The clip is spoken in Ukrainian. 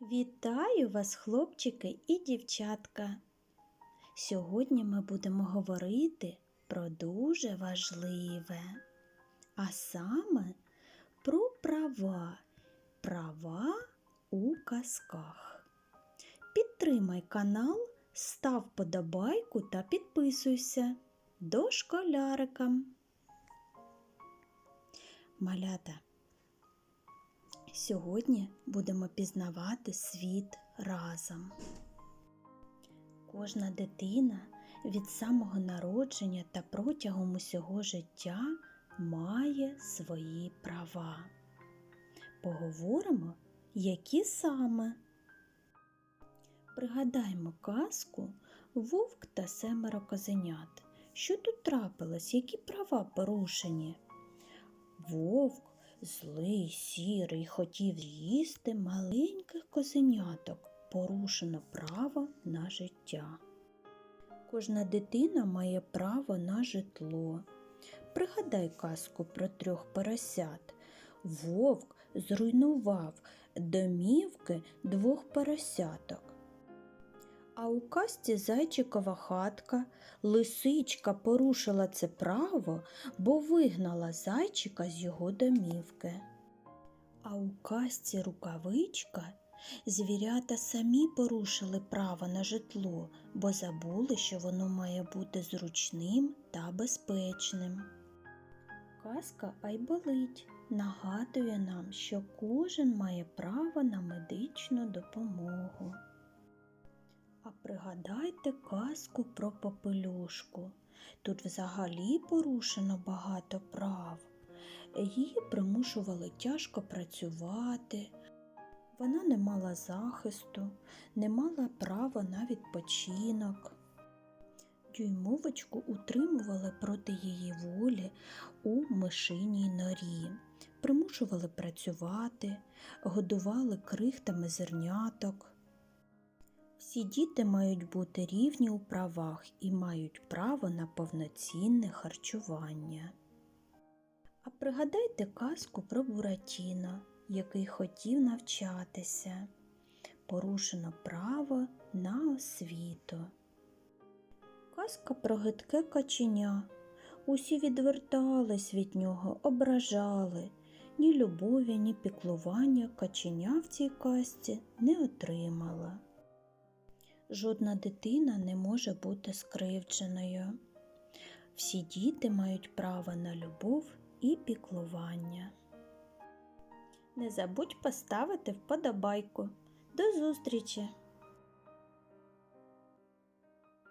Вітаю вас, хлопчики і дівчатка! Сьогодні ми будемо говорити про дуже важливе, а саме про права, права у казках. Підтримай канал, став подобайку та підписуйся до школярика. Малята. Сьогодні будемо пізнавати світ разом. Кожна дитина від самого народження та протягом усього життя має свої права. Поговоримо, які саме. Пригадаймо казку Вовк та семеро козенят. Що тут трапилось, які права порушені? Вовк Злий, сірий хотів з'їсти маленьких козеняток. Порушено право на життя. Кожна дитина має право на житло. Пригадай казку про трьох поросят. Вовк зруйнував домівки двох поросяток. А у казці зайчикова хатка лисичка порушила це право, бо вигнала зайчика з його домівки. А у казці рукавичка звірята самі порушили право на житло, бо забули, що воно має бути зручним та безпечним. Казка Айболить нагадує нам, що кожен має право на медичну допомогу. А пригадайте казку про попелюшку. Тут взагалі порушено багато прав. Її примушували тяжко працювати. Вона не мала захисту, не мала права на відпочинок. Дюймовочку утримували проти її волі у мишиній норі, примушували працювати, годували крихтами зерняток. Всі діти мають бути рівні у правах і мають право на повноцінне харчування. А пригадайте казку про Буратіно, який хотів навчатися. Порушено право на освіту. Казка про гидке каченя. Усі відвертались від нього, ображали. Ні любові, ні піклування каченя в цій казці не отримала. Жодна дитина не може бути скривдженою. Всі діти мають право на любов і піклування. Не забудь поставити вподобайку. До зустрічі!